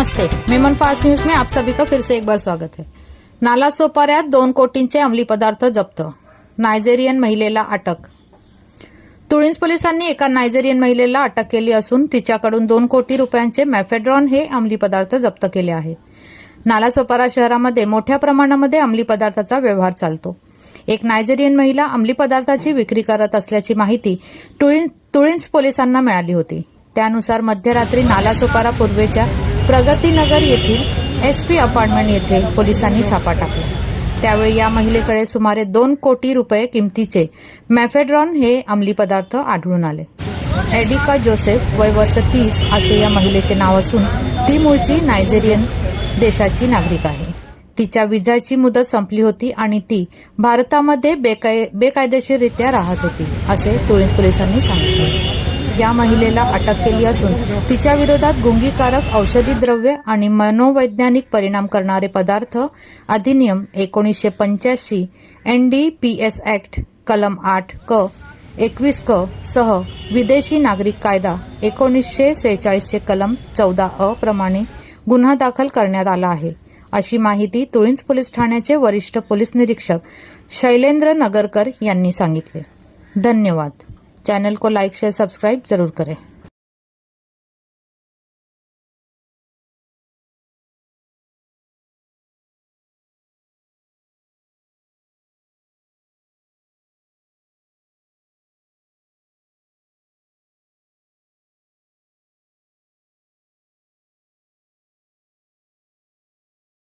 नमस्ते. Memon fast news में आप सभी का फिर से एक बार स्वागत है. नाला सोपाऱ्यात दोन कोटींचे अंमली पदार्थ जप्त. नायजेरियन महिलेला अटक. तुळींज पोलिसांनी एका नायजेरियन महिलेला अटक केली असून तिच्याकडून दोन कोटी रुपयांचे मॅफेड्रॉन हे अंमली पदार्थ जप्त केले आहे. नालासोपारा शहरामध्ये मोठ्या प्रमाणामध्ये अंमली पदार्थाचा व्यवहार चालतो. एक नायजेरियन महिला अंमली पदार्थाची विक्री करत असल्याची माहिती तुळिं तुळींज पोलिसांना मिळाली होती. त्यानुसार मध्यरात्री नालासोपारा पूर्वेच्या प्रगतीनगर येथील एस पी अपार्टमेंट येथे पोलिसांनी छापा टाकला. त्यावेळी या महिलेकडे सुमारे दोन कोटी रुपये किमतीचे मॅफेड्रॉन हे अंमली पदार्थ आढळून आले. एडिका जोसेफ वय वर्ष तीस असे या महिलेचे नाव असून ती मूळची नायजेरियन देशाची नागरिक आहे. तिच्या विजाची मुदत संपली होती आणि ती भारतामध्ये बेकाय बेकायदेशीररित्या राहत होती असे तुळींज पोलिसांनी सांगितले. या महिलेला अटक केली असून तिच्या विरोधात गुंगीकारक औषधी द्रव्य आणि मनोवैज्ञानिक परिणाम करणारे पदार्थ अधिनियम एकोणीसशे पंच्याऐंशी N D P S act कलम आठ क एकवीस क सह विदेशी नागरिक कायदा एकोणीसशे सेहेचाळीसचे कलम चौदा अ प्रमाणे गुन्हा दाखल करण्यात आला आहे. अशी माहिती तुळींच पोलीस ठाण्याचे वरिष्ठ पोलीस निरीक्षक शैलेंद्र नगरकर यांनी सांगितले. धन्यवाद. चैनल को लाइक शेयर सब्सक्राइब जरूर करें।